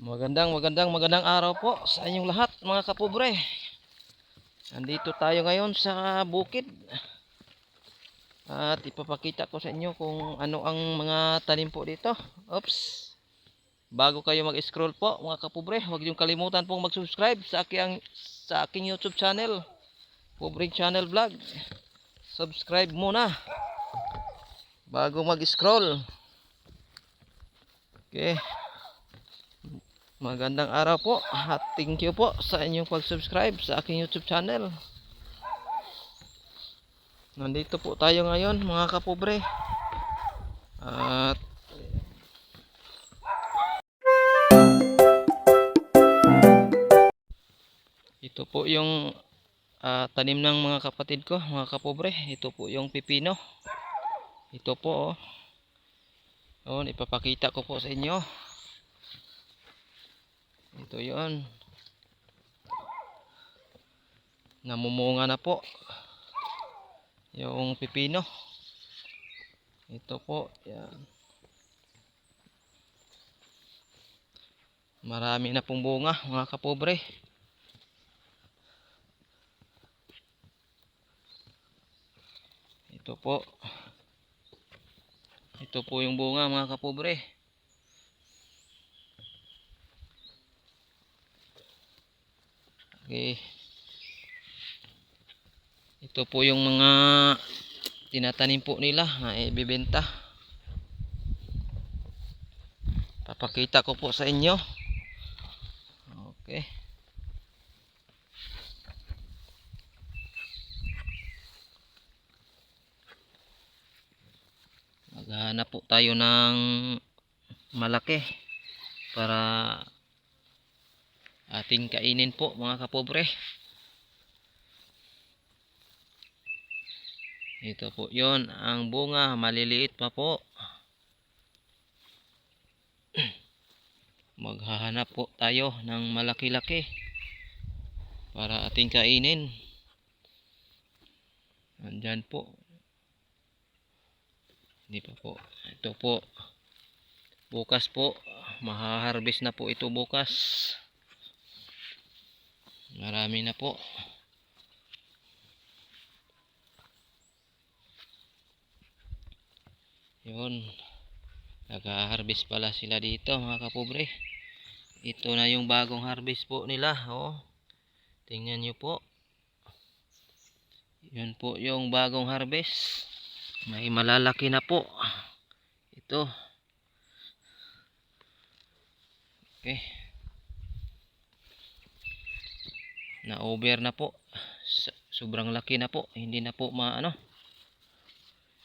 Magandang magandang magandang araw po sa inyong lahat mga kapobre. Nandito tayo ngayon sa bukid. At ipapakita ko sa inyo kung ano ang mga tanim po dito. Oops. Bago kayo mag-scroll po mga kapobre, huwag niyong kalimutan pong mag-subscribe sa aking sa aking YouTube channel. Pobreng Channel Vlog. Subscribe muna bago mag-scroll. Okay. Magandang araw po at thank you po sa inyong pag-subscribe sa aking YouTube channel. Nandito po tayo ngayon mga kapobre. At ito po yung ah, tanim ng mga kapatid ko, mga kapobre. Ito po yung pipino. Ito po oh. Yun, ipapakita ko po sa inyo. Ito yon. Namumunga na po. Yung pipino. Ito po. Yan. Marami na pong bunga mga kapobre. Ito po. Ito po yung bunga mga kapobre. Okay. Ito po yung mga tinatanim po nila na ibibenta. Papakita ko po sa inyo. Okay. Maghanap po tayo ng malaki para ating kainin po mga kapobre. Ito po yon ang bunga maliliit pa po. Maghahanap po tayo ng malaki-laki para ating kainin. Andyan po. Hindi pa po. Ito po. Bukas po. Mahaharvest na po ito bukas. Marami na po. Yun. Nag-harvest pala sila dito mga kapobre. Ito na yung bagong harvest po nila. Oh. Tingnan nyo po. Yun po yung bagong harvest. May malalaki na po. Ito. Okay. Na over na po. Sobrang laki na po. Hindi na po maano.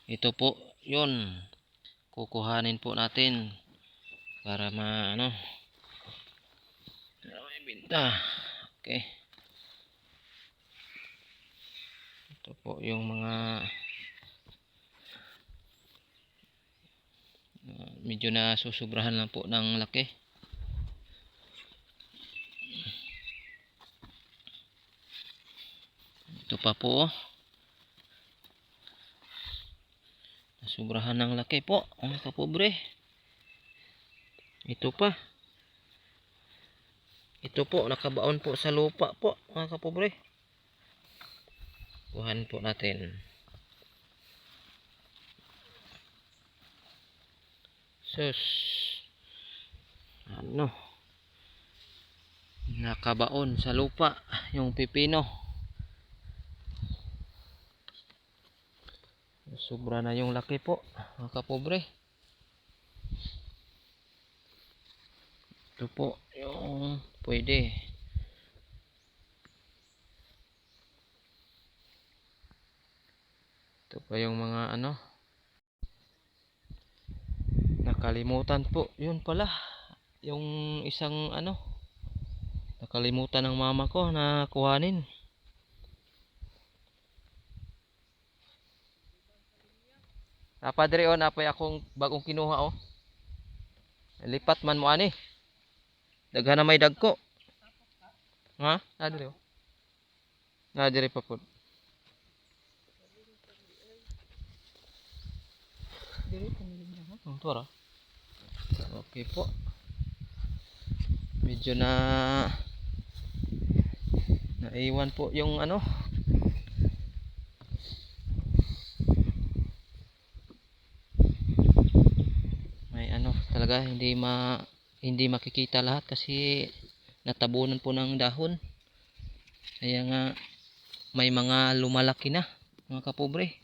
Ito po, yun. Kukuhanin po natin para maano. Para may binta. Okay. Ito po yung mga uh, medyo na susubrahan lang po ng laki. Ito pa po oh. Nasubrahan ng laki po, mga kapobre. Ito pa. Ito po, nakabaon po sa lupa po, mga kapobre. Kuhan po natin. Sus. Ano? Nakabaon sa lupa yung pipino. Sobra na yung laki po, mga kapobre. Ito po, yung pwede. Ito pa yung mga ano. Nakalimutan po, yun pala. Yung isang ano. Nakalimutan ng mama ko na kuhanin. Apa diri on apay akong bagong kinuha oh. Lipat man mo ani. Daghan na may dagko. Ha? Na diri oh. Na diri pa pud. Diri Ang tura. Okay po. medyo na naiwan po yung ano may ano talaga hindi ma hindi makikita lahat kasi natabunan po ng dahon. Kaya nga may mga lumalaki na mga kapobre.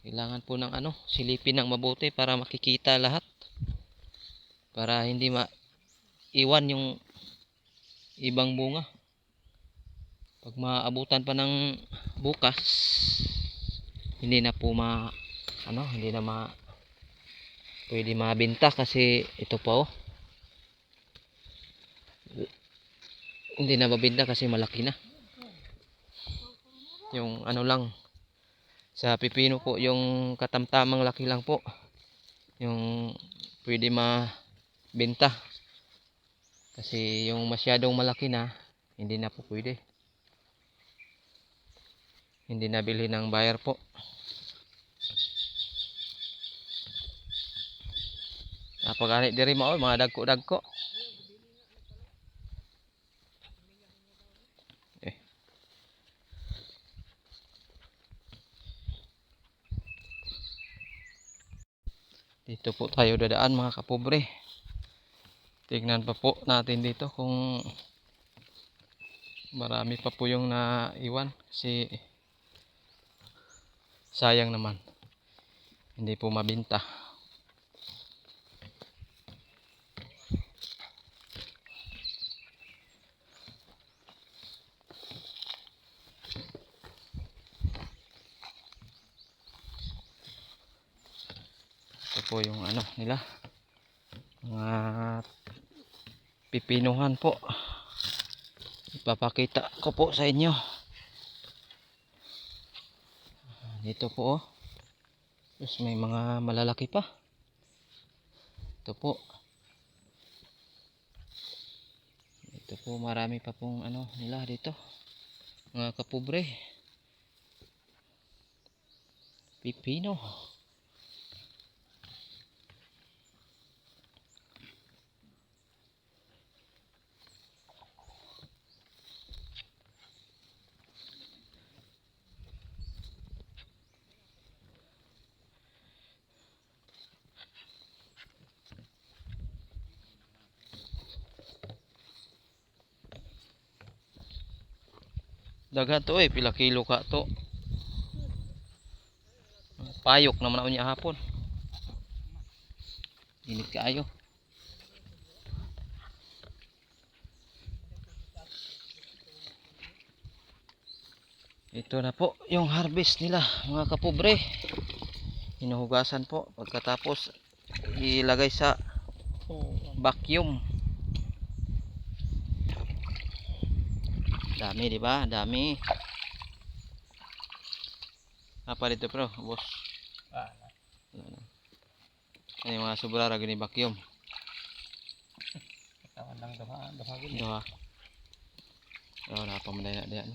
Kailangan po ng ano silipin ng mabuti para makikita lahat. Para hindi ma iwan yung ibang bunga. Pag maabutan pa ng bukas hindi na po ma ano hindi na ma pwede mabenta kasi ito pa oh. Hindi na mabenta kasi malaki na. Yung ano lang sa pipino po yung katamtamang laki lang po yung pwede mabenta kasi yung masyadong malaki na hindi na po pwede. Hindi nabili ng buyer po napagani diri mo mga dagko dagko eh. Dito po tayo dadaan mga kapobre. Tignan pa po natin dito kung marami pa po yung naiwan. Kasi sayang naman. Hindi po mabinta ito po yung ano nila. Mga pipinuhan po. Ipapakita ko po sa inyo. Dito po oh. Tapos may mga malalaki pa. Ito po. Ito po marami pa pong ano nila dito. Mga kapobre. Pipino Daghan to eh, pila kilo ka to. Payok naman ako niya hapon. Init kaayo. Ito na po yung harvest nila mga kapobre. Hinuhugasan po pagkatapos ilagay sa vacuum. Dami, di ba? Dami. Apa dito, bro? Boss. Ano? Ano yung mga sobra ra gini vacuum. Kawan lang dafa, dafa gini. Ha. Oh, napamanay na diyan.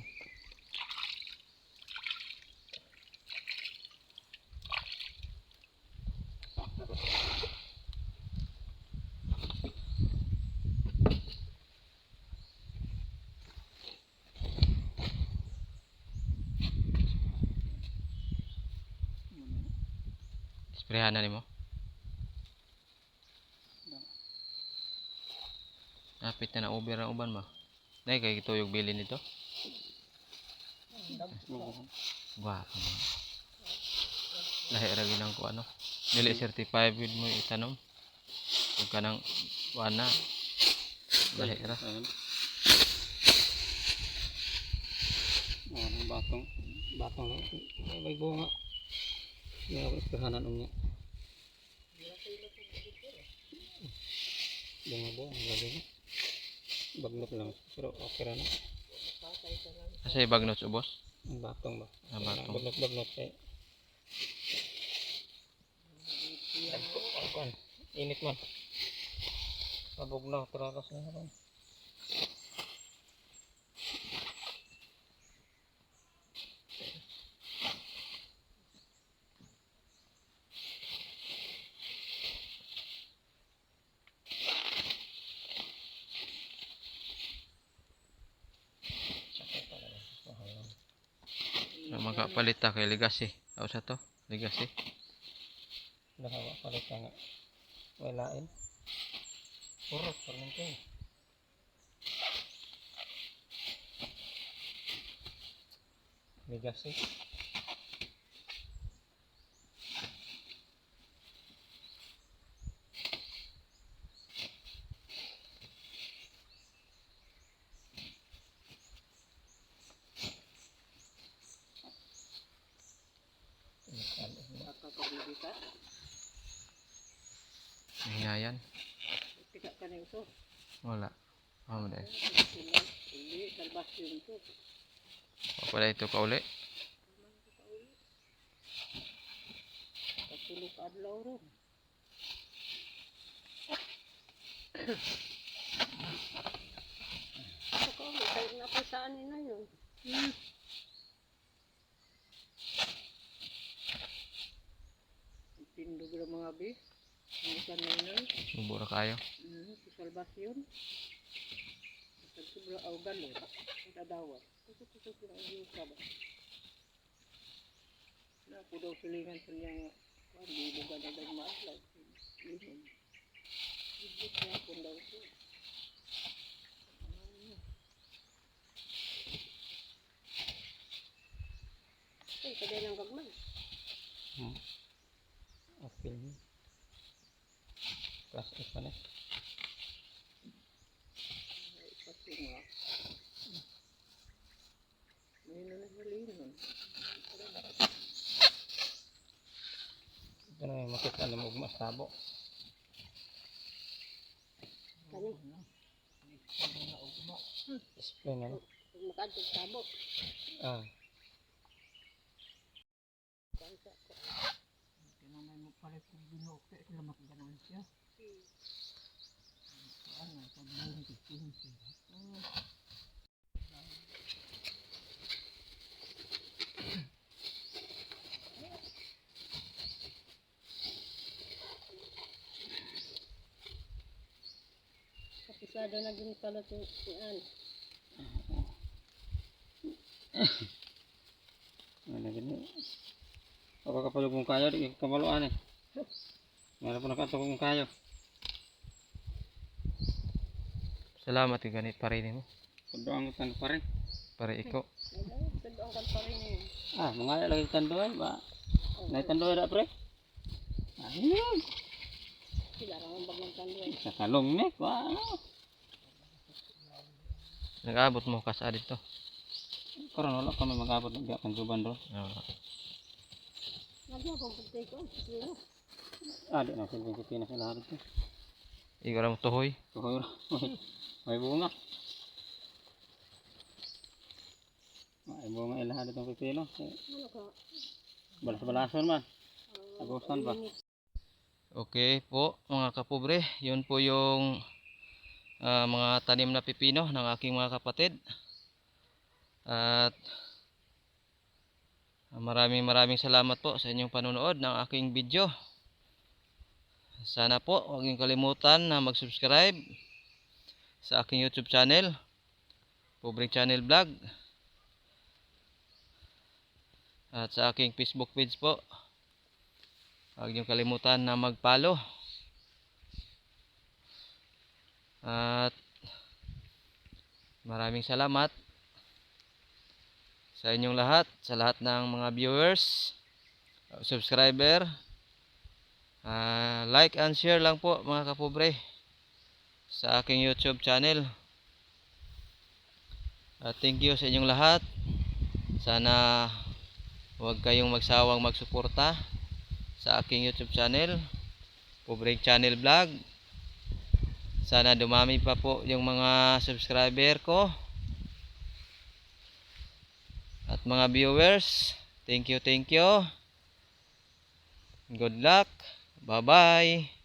Sprayan na nimo. Napit na na uber ang uban mo. Nay kay tuyog bili nito. Wah. Lahi ra ginang ko ano. Dili certified mo itanom. Kung kanang wana. Lahi ra. Ang batong, batong may bunga. May ako iskahanan niya. Bunga bunga, lalo na. Bagnot lang. Pero okay ra na. Asa ibag notes ubos? Ang batong ba? Ah, batong. Bagnot, bagnot kay. Ako. Init man. Mabog na, turakas na ako. Makapalit ta kay legacy. Aw sa to? Legacy. Nahawa palit ka nga. Walain. Puro, parang ito. Legacy. Nakakabibita. Hingayan. Tidak ka na ito. Wala. Amo dai. Sila, hindi, dalbas yun ito. Wala ito ka uli. Katulog adlaw ron. Ako, may na po saan na yun. Hmm. Tindog ng mga bi. Ang isa na yun. Mubura kayo. Hmm, sa salbasyon. Sa sobra au galon. Sa dawat. Kusok-kusok yung ang yuka ba. Na po daw silingan sa niya nga. Kuan, di mo ganda daw maaslag. Limon. Ibig na po daw ito. Ay, kada ng gagman. Hmm. Okay. Class F pa na. Kasi nga. May nanahalinon. Ito na yung makita na mo masabo. Kani, Display na no? pag makadto sabo, Ah. kinamay mo pala kung binuke, sila makaganon siya. Ano, pag mayroon kikin siya. Kapisado na din pala ito si Ann. Ano gini? Ako kapalog mong kayo, kamaluan eh. Meron po nakatok mong kayo. Salamat kay ganit pa rin mo. Kudoan ko tan pa rin. Para iko. Sadong kan pa rin yun. Ah, mga lagi tandoy ba? Nay tandoy da pre. Ayun. Sila ramang bagang kandiyan. Sa kalong ni, ba? Ano? Nag-abot mo kas adito. Karon wala kami mag-abot ng biyak kan suban do. Ah. Nagyan kong pagtay ko. Sino? Ah, di na silbing kupi na sila dito. Ikaw ra mo tuhoy. Kuhoy ra. May bunga. May bunga ilaha dito ng pipino. Ka? Balas-balason man. Agusan ba? Okay po mga kapobre, yun po yung ah, mga tanim na pipino ng aking mga kapatid. At maraming maraming salamat po sa inyong panonood ng aking video. Sana po huwag niyong kalimutan na mag-subscribe sa aking YouTube channel, Pobre Channel Vlog. At sa aking Facebook page po. Huwag niyong kalimutan na mag-follow. At maraming salamat sa inyong lahat, sa lahat ng mga viewers, uh, subscriber. Ah, like and share lang po mga kapobre sa aking YouTube channel. At thank you sa inyong lahat. Sana huwag kayong magsawang magsuporta sa aking YouTube channel, Pobreng Channel Vlog. Sana dumami pa po yung mga subscriber ko. At mga viewers, thank you, thank you. Good luck. Bye-bye.